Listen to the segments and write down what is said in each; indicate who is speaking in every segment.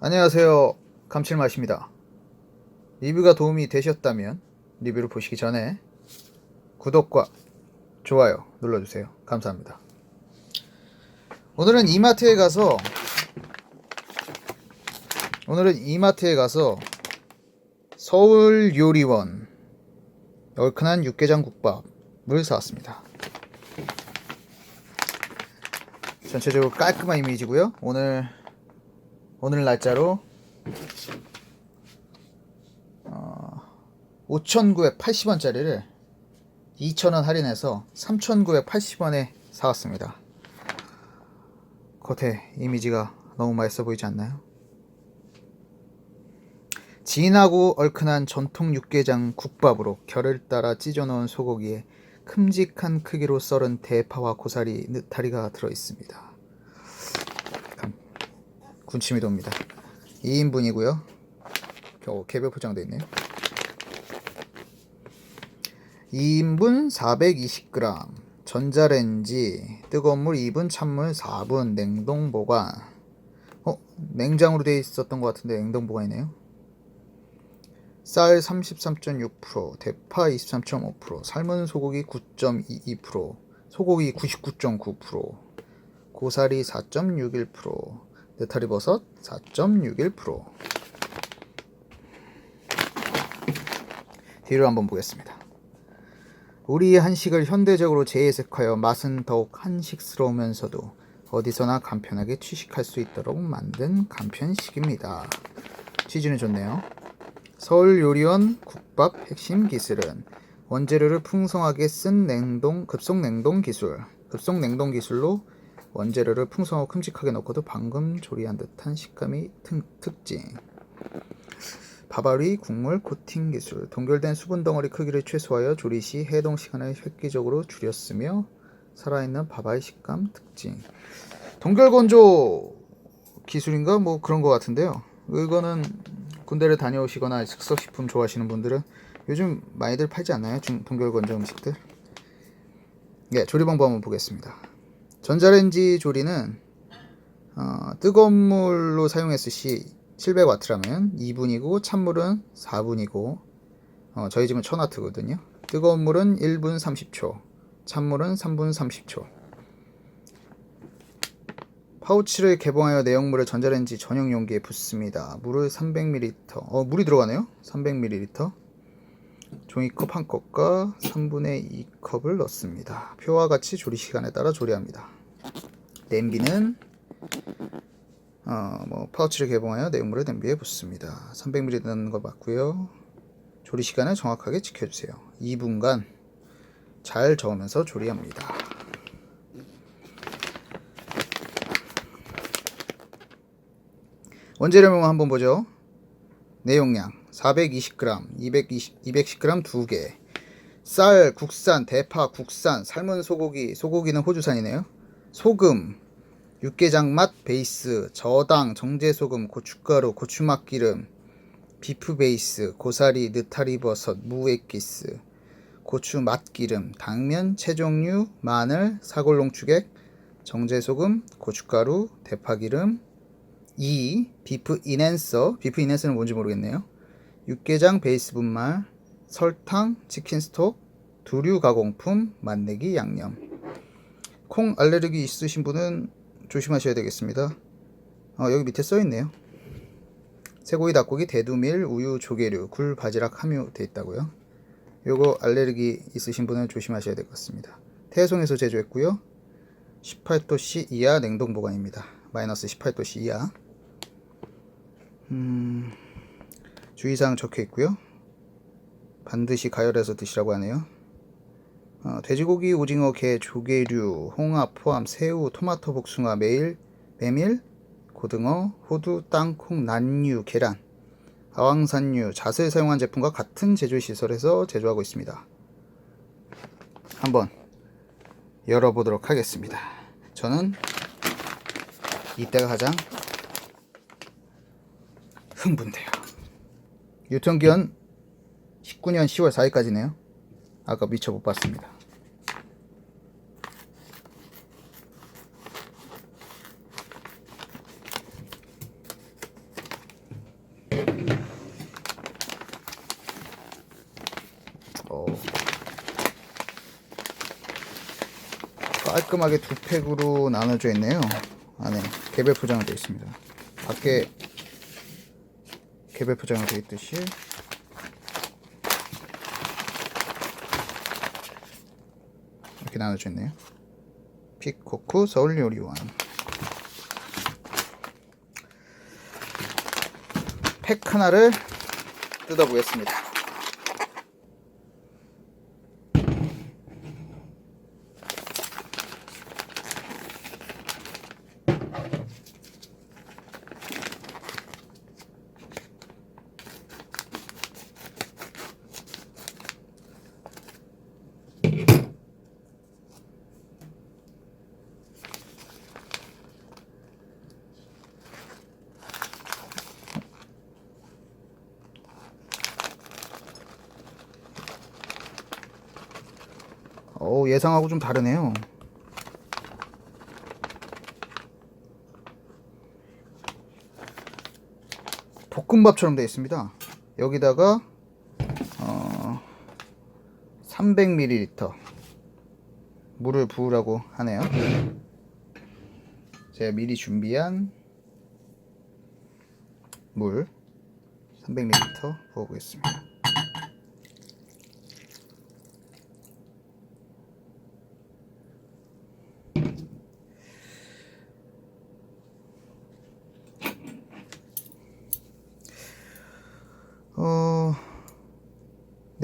Speaker 1: 안녕하세요. 감칠맛입니다. 리뷰가 도움이 되셨다면 리뷰를 보시기 전에 구독과 좋아요 눌러주세요. 감사합니다. 오늘은 이마트에 가서 오늘은 이마트에 가서 서울 요리원 얼큰한 육개장 국밥을 사왔습니다. 전체적으로 깔끔한 이미지고요. 오늘 오늘 날짜로 어, 5,980원짜리를 2,000원 할인해서 3,980원에 사왔습니다. 겉에 이미지가 너무 맛있어 보이지 않나요? 진하고 얼큰한 전통 육개장 국밥으로 결을 따라 찢어놓은 소고기에 큼직한 크기로 썰은 대파와 고사리, 느타리가 들어있습니다. 군침이 돕니다. 2인분이고요. 겨우 개별 포장되어 있네요. 2인분 420g 전자레인지 뜨거운 물 2분 찬물 4분 냉동 보관 어? 냉장으로 되어 있었던 것 같은데 냉동 보관이네요. 쌀 33.6%, 대파 23.5%, 삶은 소고기 9.22%, 소고기 99.9%, 고사리 4.61%, 느타리 버섯 4.61%. 뒤를 한번 보겠습니다. 우리의 한식을 현대적으로 재해석하여 맛은 더욱 한식스러우면서도 어디서나 간편하게 취식할 수 있도록 만든 간편식입니다. 취지는 좋네요. 서울 요리원 국밥 핵심 기술은 원재료를 풍성하게 쓴 냉동 급속 냉동 기술. 급속 냉동 기술로 원재료를 풍성하고 큼직하게 넣고도 방금 조리한 듯한 식감이 특, 특징. 밥알이 국물 코팅 기술. 동결된 수분 덩어리 크기를 최소화하여 조리 시 해동 시간을 획기적으로 줄였으며 살아있는 밥알 식감 특징. 동결 건조 기술인가 뭐 그런 것 같은데요. 이거는 군대를 다녀오시거나 즉석식품 좋아하시는 분들은 요즘 많이들 팔지 않나요? 중, 동결 건조 음식들. 네, 조리 방법 한번 보겠습니다. 전자레인지 조리는 어, 뜨거운 물로 사용했을 시 700와트라면 2분이고 찬물은 4분이고 어, 저희 집은 1000와트거든요. 뜨거운 물은 1분 30초, 찬물은 3분 30초. 파우치를 개봉하여 내용물을 전자레인지 전용 용기에 붓습니다. 물을 300ml, 어 물이 들어가네요. 300ml. 종이컵 한 컵과 3분의 2컵을 넣습니다. 표와 같이 조리 시간에 따라 조리합니다. 냄비는 어, 뭐 파우치를 개봉하여 내용물을 냄비에 붓습니다. 300ml 넣는 거 맞고요. 조리 시간을 정확하게 지켜주세요. 2분간 잘 저으면서 조리합니다. 원재료명 한번 보죠. 내용량 420g, 220, 210g 2개. 쌀, 국산, 대파, 국산, 삶은 소고기, 소고기는 호주산이네요. 소금, 육개장 맛 베이스, 저당, 정제소금, 고춧가루, 고추맛 기름, 비프 베이스, 고사리, 느타리 버섯, 무액기스, 고추 맛기름, 당면, 채종류, 마늘, 사골농축액, 정제소금, 고춧가루, 대파기름, 2. 비프 이넨서, 비프 이넨서는 뭔지 모르겠네요. 육개장 베이스 분말, 설탕, 치킨 스톡, 두류 가공품, 맛내기 양념. 콩 알레르기 있으신 분은 조심하셔야 되겠습니다. 어, 여기 밑에 써 있네요. 쇠고기, 닭고기, 대두밀, 우유, 조개류, 굴, 바지락 함유 돼 있다고요. 요거 알레르기 있으신 분은 조심하셔야 될 것 같습니다. 태송에서 제조했고요. 18도씨 이하 냉동 보관입니다. 마이너스 18도씨 이하. 음, 주의사항 적혀 있고요. 반드시 가열해서 드시라고 하네요. 어, 돼지고기, 오징어, 게, 조개류, 홍합, 포함, 새우, 토마토, 복숭아, 메일, 메밀, 고등어, 호두, 땅콩, 난류, 계란, 아황산류, 잣을 사용한 제품과 같은 제조 시설에서 제조하고 있습니다. 한번 열어보도록 하겠습니다. 저는 이때가 가장 흥분돼요. 유통기한 19년 10월 4일까지네요. 아까 미처 못 봤습니다. 어. 깔끔하게 두 팩으로 나눠져 있네요. 안에 개별 포장이 되어 있습니다. 밖에 개별 포장이 되어 있듯이 이렇게 나눠져 있네요. 피코쿠 서울 요리원 팩 하나를 뜯어보겠습니다. 어 예상하고 좀 다르네요. 볶음밥처럼 되어 있습니다. 여기다가 어, 300ml 물을 부으라고 하네요. 제가 미리 준비한 물 300ml 부어보겠습니다.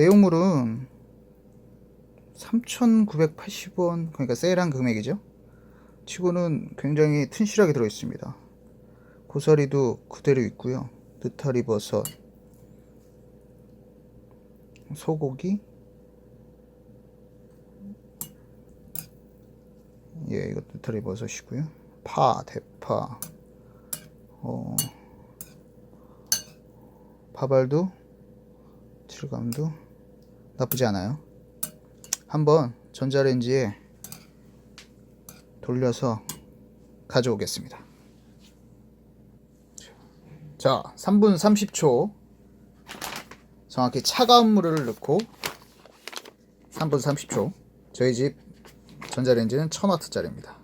Speaker 1: 내용물은 3,980원, 그러니까 세일한 금액이죠. 치고는 굉장히 튼실하게 들어 있습니다. 고사리도 그대로 있고요. 느타리 버섯, 소고기, 예, 이거 느타리 버섯이고요. 파, 대파, 어, 파발도 질감도 나쁘지 않아요. 한번 전자레인지에 돌려서 가져오겠습니다. 자, 3분 30초 정확히 차가운 물을 넣고 3분 30초 저희 집 전자레인지는 1000W짜리입니다.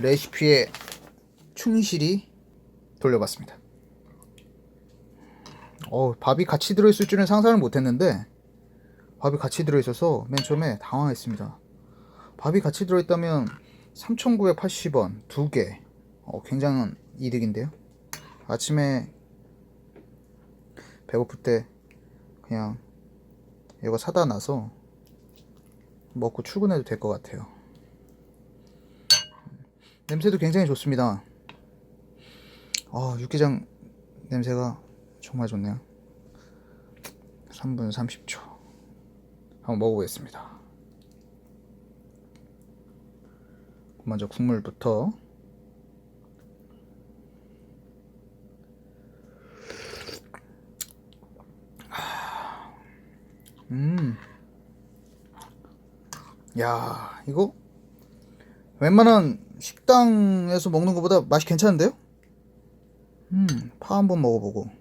Speaker 1: 레시피에 충실히 돌려봤습니다. 어, 밥이 같이 들어있을 줄은 상상을 못했는데 밥이 같이 들어있어서 맨 처음에 당황했습니다. 밥이 같이 들어있다면 3,980원 두 개. 어, 굉장한 이득인데요. 아침에 배고플 때 그냥 이거 사다 놔서 먹고 출근해도 될 것 같아요. 냄새도 굉장히 좋습니다. 아, 육개장 냄새가 정말 좋네요. 3분 30초. 한번 먹어보겠습니다. 먼저 국물부터. 음. 야, 이거 웬만한 식당에서 먹는 것보다 맛이 괜찮은데요? 음, 파 한번 먹어보고.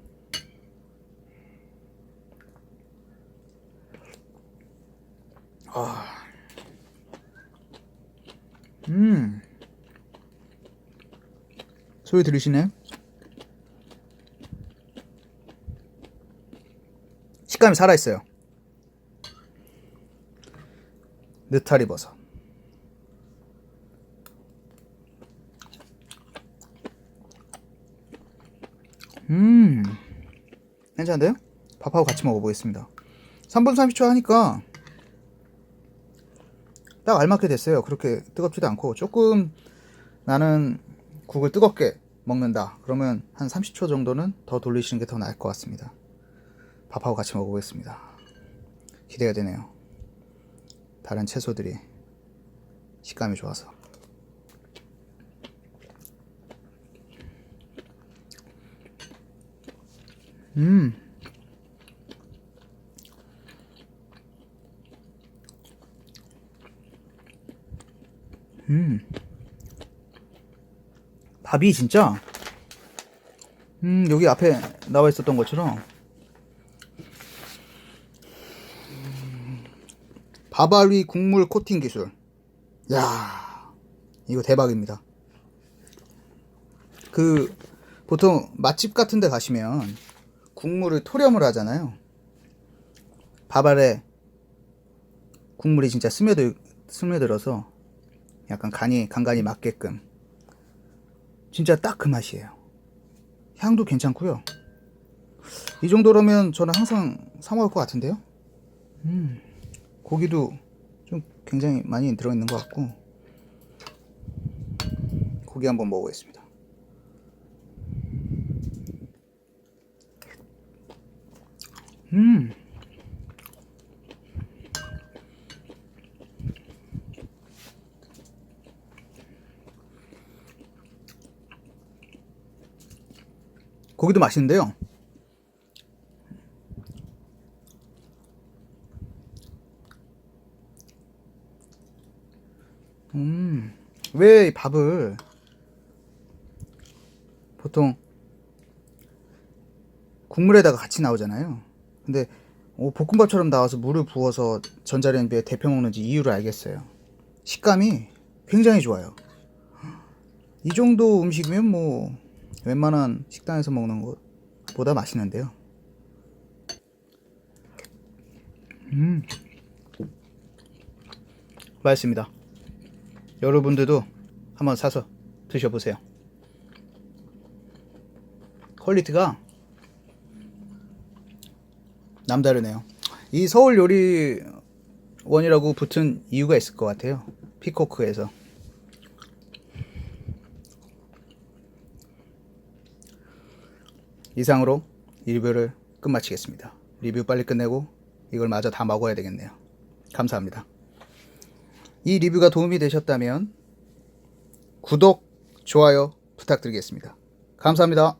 Speaker 1: 아, 음, 소리 들으시나요? 식감이 살아있어요. 느타리 버섯. 음, 괜찮은데요? 밥하고 같이 먹어보겠습니다. 3분 30초 하니까 딱 알맞게 됐어요. 그렇게 뜨겁지도 않고 조금 나는 국을 뜨겁게 먹는다. 그러면 한 30초 정도는 더 돌리시는 게 더 나을 것 같습니다. 밥하고 같이 먹어보겠습니다. 기대가 되네요. 다른 채소들이 식감이 좋아서. 음. 음. 밥이 진짜 음, 여기 앞에 나와 있었던 것처럼 밥알 위 국물 코팅 기술. 야, 이거 대박입니다. 그 보통 맛집 같은 데 가시면 국물을 토렴을 하잖아요. 밥알에 국물이 진짜 스며들 스며들어서 약간 간이 간간이 맞게끔 진짜 딱 그 맛이에요. 향도 괜찮고요. 이 정도라면 저는 항상 사 먹을 것 같은데요. 음, 고기도 좀 굉장히 많이 들어 있는 것 같고 고기 한번 먹어보겠습니다. 음. 고기도 맛있는데요. 음, 왜 밥을 보통 국물에다가 같이 나오잖아요. 근데 어, 볶음밥처럼 나와서 물을 부어서 전자레인지에 데펴 먹는지 이유를 알겠어요. 식감이 굉장히 좋아요. 이 정도 음식이면 뭐 웬만한 식당에서 먹는 것보다 맛있는데요. 음, 맛있습니다. 여러분들도 한번 사서 드셔보세요. 퀄리티가 남다르네요. 이 서울 요리원이라고 붙은 이유가 있을 것 같아요. 피코크에서. 이상으로 이 리뷰를 끝마치겠습니다. 리뷰 빨리 끝내고 이걸 마저 다 먹어야 되겠네요. 감사합니다. 이 리뷰가 도움이 되셨다면 구독, 좋아요 부탁드리겠습니다. 감사합니다.